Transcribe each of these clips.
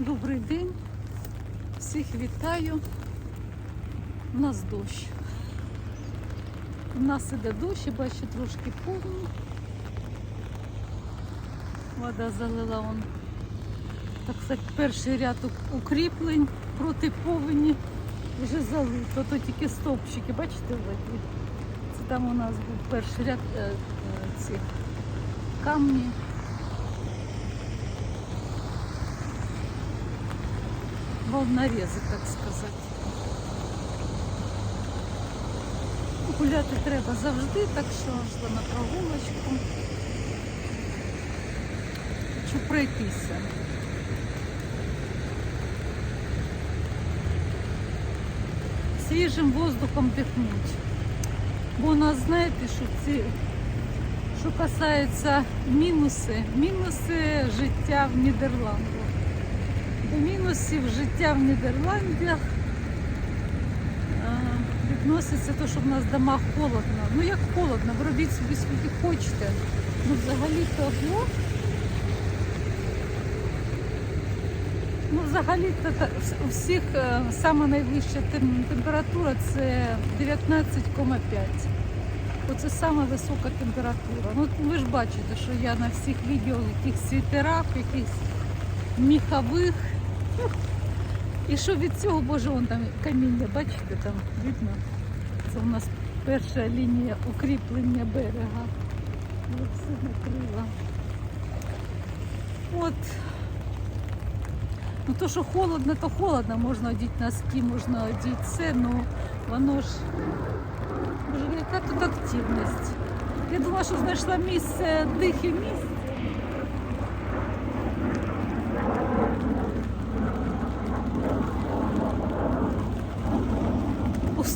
Добрий день. Всіх вітаю. У нас дощ. У нас іде дощ, і бачу трошки повні. Вода залила он. Так сказати, перший ряд укріплень проти повені вже залито. То тільки стовпчики, бачите, воді. Це там у нас був перший ряд е, е, цих камні. Волнорези, так сказати. Гуляти треба завжди, так що йшла на прогулочку. Хочу пройтися. Свіжим воздухом дихнути. Бо у нас, знаєте, що ці, що касається мінуси, мінуси життя в Нідерландах. До мінусів життя в Нідерландах відноситься те, що в нас вдома холодно. Ну як холодно, ви робіть собі скільки хочете. Ну взагалі того. Ну, взагалі то у всіх е, сама найвища температура це 19,5. Оце сама висока температура. Ну ви ж бачите, що я на всіх відео в якихось світерах, якихось міхових. І що від цього, боже, вон там каміння, бачите, там видно. Це у нас перша лінія укріплення берега. Я все накрила. От. Ну то, що холодно, то холодно, можна одіти носки, можна одіти все, ну воно ж. Боже, яка тут активність. Я думала, що знайшла місце дихи місце.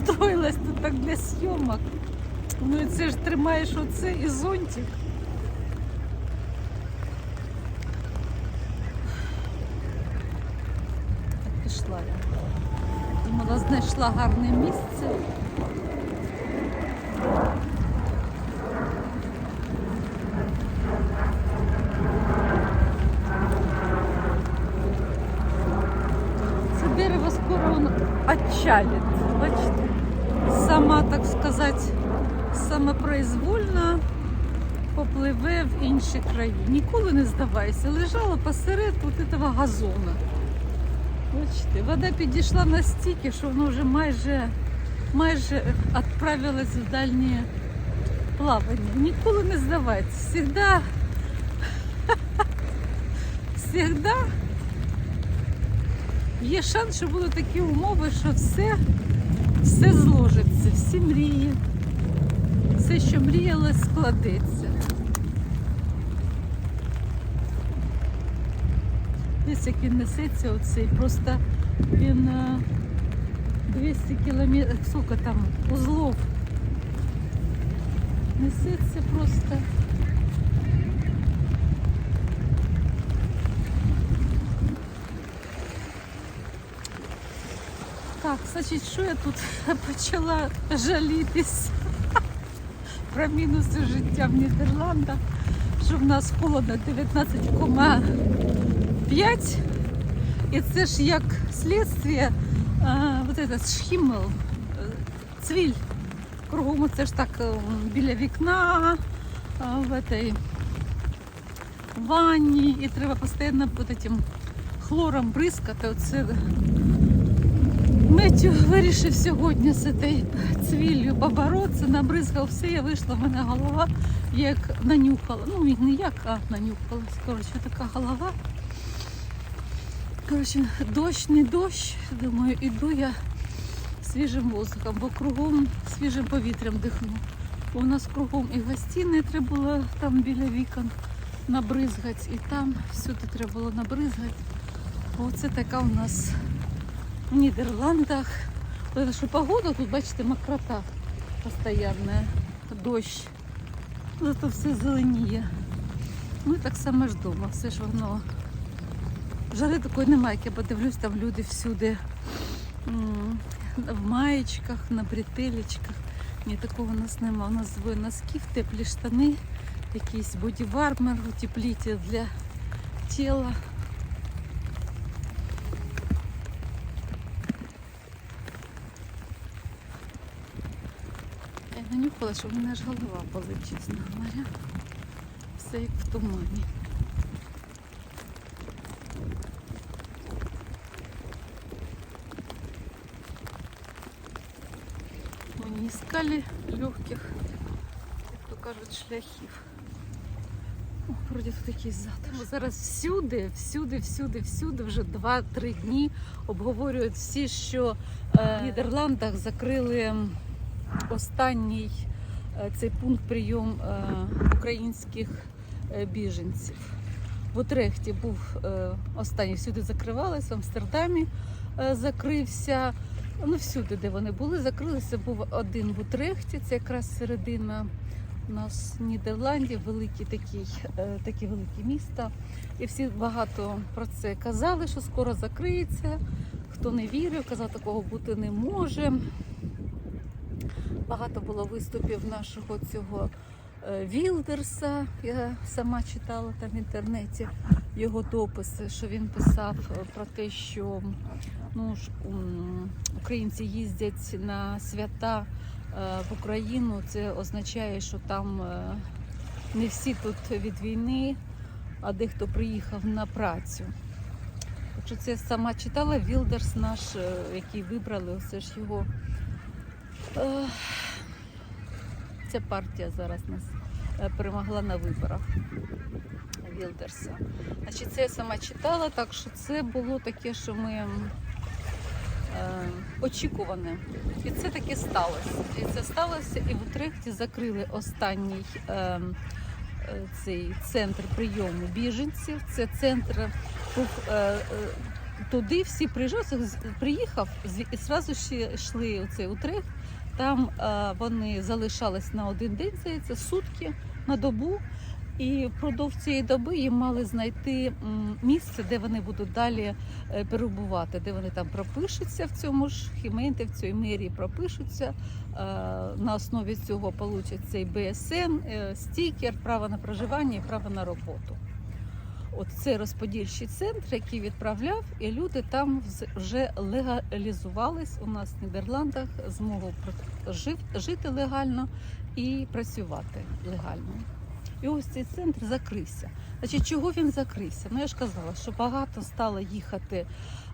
устроилась тут так для зйомок. Ну і це ж тримаєш оце і зонтик. Так пішла я. Думала, знайшла гарне місце. Це дерево скоро воно отчалит. Бачите? Сама, так сказати, самопроизвольно попливе в інші краї. Ніколи не здавайся. Лежала посеред от этого газона. Бачите, вода підійшла настільки, що воно вже майже, майже відправилось в дальнє плавання. Ніколи не здавайтеся. Всегда, всегда є шанс, що будуть такі умови, що все, все зложиться, всі мрії, все, що мріялось, складеться. Десь як він несеться оцей, просто він е, 200 кілометрів, сколько там, узлов. Несеться просто. Так, значить, що я тут почала жалітись про мінуси життя в Нідерландах, що в нас холодно 19,5. І це ж як слідство, а, вот этот шхімел, е, цвіль. Кругом це ж так е, біля вікна, а, в этой ванні, і треба постійно під этим хлором бризкати. Оце Меттю вирішив сьогодні з цією цвіллю поборотися, набризгав все, я вийшла, в мене голова як нанюхала. Ну, не як, а нанюхалась. Коротше, така голова. Коротше, дощ, не дощ. Думаю, іду я свіжим воздухом, бо кругом свіжим повітрям дихну. У нас кругом і гостині треба було там біля вікон набризгати, і там всюди треба було набризгати. Оце така у нас в Нідерландах. Потому що погода тут, бачите, мокрота постоянная, дощ. Зато все зеленіє. Ну так само ж вдома, все ж воно. Жари такої немає, як я подивлюсь, там люди всюди в маєчках, на бретелечках. Ні, такого у нас нема. У нас двоє носків, теплі штани, якийсь бодівармер, утеплитель для тіла. Нанюхала, що в мене аж голова болить, чесно говоря. Все як в тумані. Мы не легких, як то кажуть, шляхів. О, вроді тут якийсь. Ми зараз всюди, всюди, всюди, всюди вже 2-3 дні обговорюють всі, що е, в Нідерландах закрили останній е, цей пункт прийом е, українських е, біженців. В Утрехті був останній, всюди закривались, в Амстердамі закрився. Ну, всюди, де вони були, закрилися. Був один в Утрехті, це якраз середина у нас Нідерландів, великі такі, такі великі міста. І всі багато про це казали, що скоро закриється. Хто не вірив, казав, такого бути не може. Багато було виступів нашого цього е, Вілдерса. Я сама читала там в інтернеті його дописи, що він писав е, про те, що ну, українці їздять на свята е, в Україну. Це означає, що там не всі тут від війни, а дехто приїхав на працю. Що це сама читала Вілдерс наш, який вибрали, все ж його. Ця партія зараз нас е, перемогла на виборах Вілдерса. Значить, це я сама читала, так що це було таке, що ми е, очікуване. І це таки сталося. І це сталося, і в Утрехті закрили останній е, е, цей центр прийому біженців. Це центр був. Е, е, Туди всі приїжджали, приїхав і одразу ще йшли цей Утрехт. Там е, вони залишались на один день, здається, сутки на добу. І впродовж цієї доби їм мали знайти місце, де вони будуть далі е, перебувати, де вони там пропишуться в цьому ж хіменті, в цій мерії пропишуться. Е, На основі цього получать цей БСН, стікер, право на проживання і право на роботу. От це розподільчий центр, який відправляв, і люди там вже легалізувались у нас в Нідерландах, змогу жити легально і працювати легально. І ось цей центр закрився. Значить, чого він закрився? Ну я ж казала, що багато стало їхати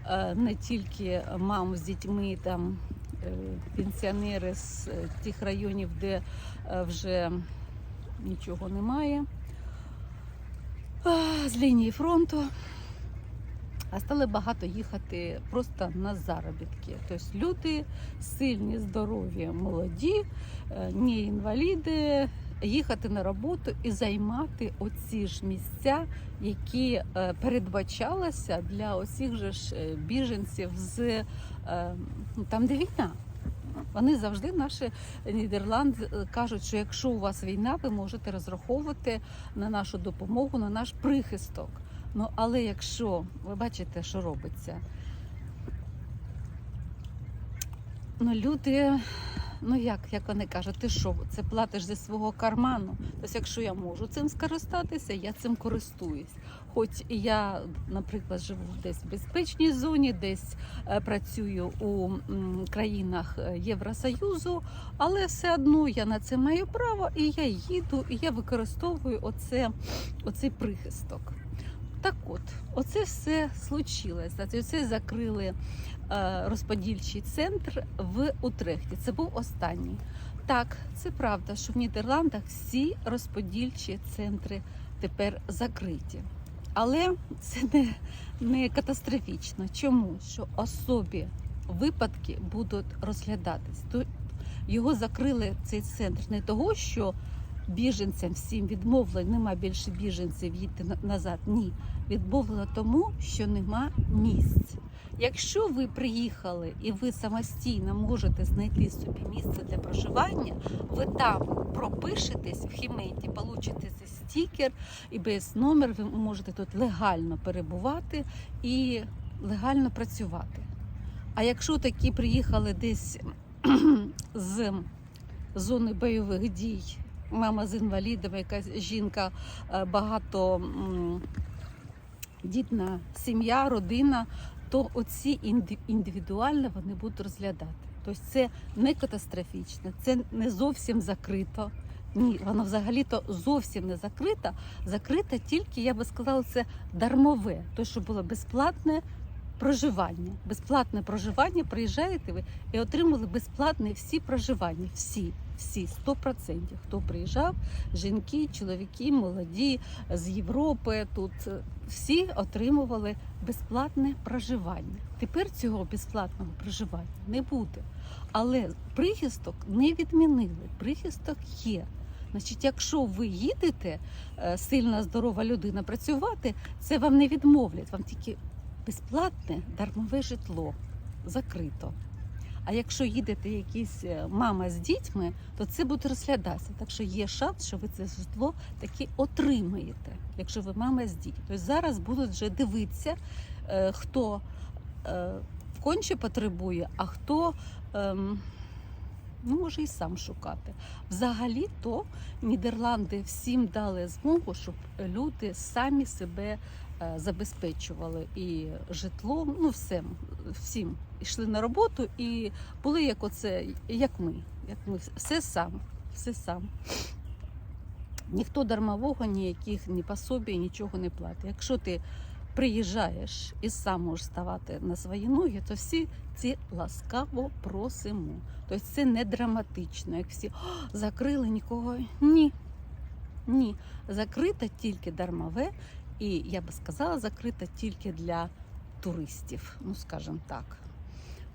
е, не тільки мам з дітьми, там е, пенсіонери з е, тих районів, де вже нічого немає, з лінії фронту. А стали багато їхати просто на заробітки. Тобто люди сильні, здорові, молоді, не інваліди, їхати на роботу і займати оці ж місця, які е, передбачалися для усіх же ж е, біженців з е, ну, там, де війна. Вони завжди наші Нідерланди е, кажуть, що якщо у вас війна, ви можете розраховувати на нашу допомогу, на наш прихисток. Ну але якщо ви бачите, що робиться, ну люди, ну як, як вони кажуть, ти що, це платиш зі свого карману? Тобто, якщо я можу цим скористатися, я цим користуюсь. Хоч я, наприклад, живу десь в безпечній зоні, десь е, працюю у країнах е, Євросоюзу, але все одно я на це маю право, і я їду, і я використовую оце, оцей прихисток. Так от, оце все случилось. Значить, Оце закрили е, розподільчий центр в Утрехті. Це був останній. Так, це правда, що в Нідерландах всі розподільчі центри тепер закриті. Але це не, не катастрофічно. Чому? Що особі випадки будуть розглядатись. То його закрили цей центр не того, що біженцям всім відмовлено, нема більше біженців їдьте назад. Ні, відмовлено тому, що нема місць. Якщо ви приїхали і ви самостійно можете знайти собі місце для проживання, ви там пропишетесь в хіменті, получите цей стікер і без номер ви можете тут легально перебувати і легально працювати. А якщо такі приїхали десь з зони бойових дій, мама з інвалідами, якась жінка, е, багато дітна сім'я, родина, то оці індивідуально вони будуть розглядати. Тобто це не катастрофічно, це не зовсім закрито. Ні, воно взагалі-то зовсім не закрито. Закрите тільки, я би сказала, це дармове. То, що було безплатне проживання. Безплатне проживання, приїжджаєте ви і отримали безплатне всі проживання. Всі, всі, 100%. Хто приїжджав, жінки, чоловіки, молоді з Європи. Тут е, всі отримували безплатне проживання. Тепер цього безплатного проживання не буде. Але прихисток не відмінили. Прихисток є. Значить, якщо ви їдете, е, сильна здорова людина працювати, це вам не відмовлять, вам тільки безплатне дармове житло закрито. А якщо їдете якісь е, мама з дітьми, то це буде розглядатися. Так що є шанс, що ви це житло таки отримаєте, якщо ви мама з дітьми. Тобто зараз будуть вже дивитися, е, хто е, конче потребує, а хто ем, ну, може і сам шукати. Взагалі-то Нідерланди всім дали змогу, щоб люди самі себе забезпечували і житлом, ну всім, всім йшли на роботу і були як оце, як ми, як ми все сам, все сам. Ніхто дармового, ніяких ні пособій, нічого не платить. Якщо ти приїжджаєш і сам можеш ставати на свої ноги, то всі ці ласкаво просимо. Тобто це не драматично, як всі «О, закрили нікого. Ні. Ні. Закрито тільки дармове, і я би сказала, закрито тільки для туристів, ну скажімо так.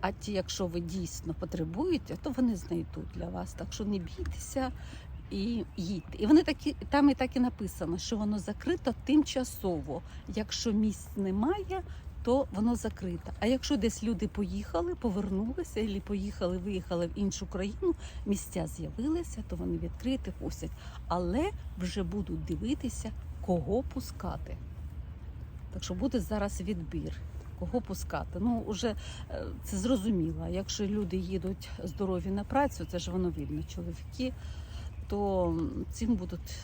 А ті, якщо ви дійсно потребуєте, то вони знайдуть для вас. Так що не бійтеся і їдьте. І вони такі, там і так і написано, що воно закрито тимчасово. Якщо місць немає, то воно закрите. А якщо десь люди поїхали, повернулися, або поїхали, виїхали в іншу країну, місця з'явилися, то вони відкриті, пустять. Але вже будуть дивитися, кого пускати. Так що буде зараз відбір. Кого пускати? Ну, вже е, це зрозуміло. Якщо люди їдуть здорові на працю, це ж воно видно, чоловіки, то цим будуть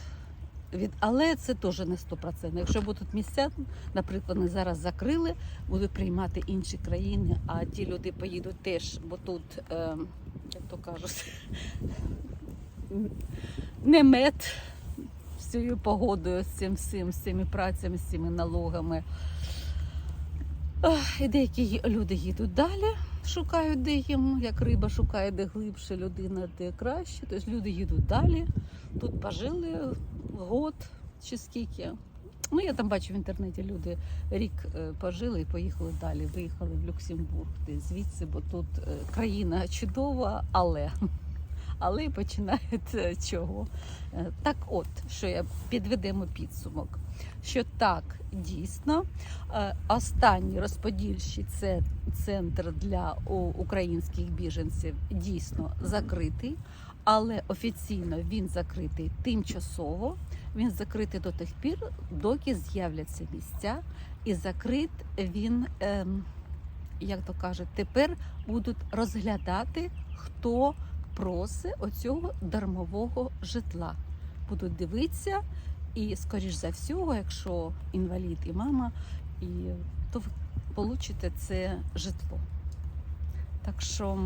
від. Але це теж не 100%. Якщо будуть місця, наприклад, вони зараз закрили, будуть приймати інші країни, а ті люди поїдуть теж, бо тут, е, як то кажуть, не мед цією погодою, з цим всім, з цими працями, з цими налогами. І деякі люди їдуть далі, шукають, де їм, як риба шукає, де глибше, людина, де краще. Тобто люди їдуть далі. Тут пожили год чи скільки. Ну, я там бачу в інтернеті, люди рік е, пожили і поїхали далі. Виїхали в Люксембург, де звідси, бо тут е, країна чудова, але. Але починають е, чого. Е, Так от, що я підведемо підсумок, що так, дійсно, е, останній розподільчий центр для українських біженців дійсно закритий, але офіційно він закритий тимчасово. Він закритий до тих пір, доки з'являться місця, і закрит він, ем, як то кажуть, тепер будуть розглядати, хто просить оцього дармового житла. Будуть дивитися, і, скоріш за всього, якщо інвалід і мама, і, то ви получите це житло. Так що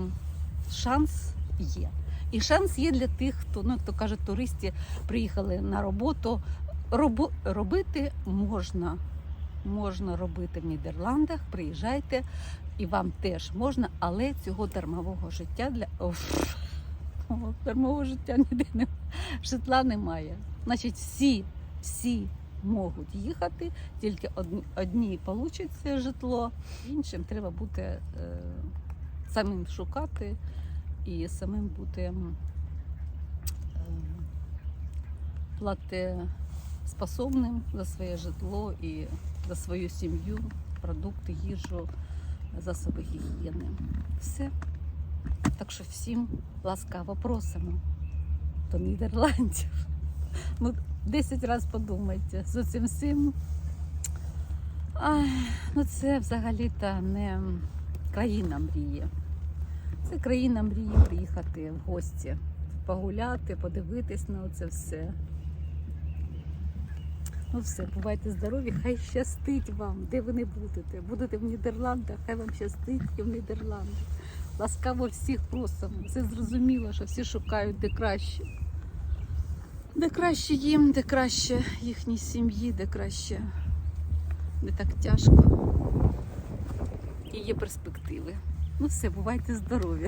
шанс є. І шанс є для тих, хто, ну, як то туристи приїхали на роботу. Робо, робити можна. Можна робити в Нідерландах, приїжджайте, і вам теж можна, але цього дармового життя для Дармового життя ніде немає. Житла немає. Значить, всі, всі можуть їхати, тільки одні, одні це житло, іншим треба бути е, самим шукати і самим бути е, платеспособним за своє житло і за свою сім'ю, продукти, їжу, засоби гігієни. Все. Так що всім ласкаво просимо до Нідерландів. Ну, 10 разів подумайте з цим всім. Ай, ну це взагалі-то не країна мрії. Це країна мрії приїхати в гості, погуляти, подивитись на це все. Ну все, бувайте здорові, хай щастить вам, де ви не будете. Будете в Нідерландах, хай вам щастить і в Нідерландах. Ласкаво всіх просимо. Все зрозуміло, що всі шукають де краще. Де краще їм, де краще їхній сім'ї, де краще не так тяжко. І є перспективи. Ну все, бувайте здорові.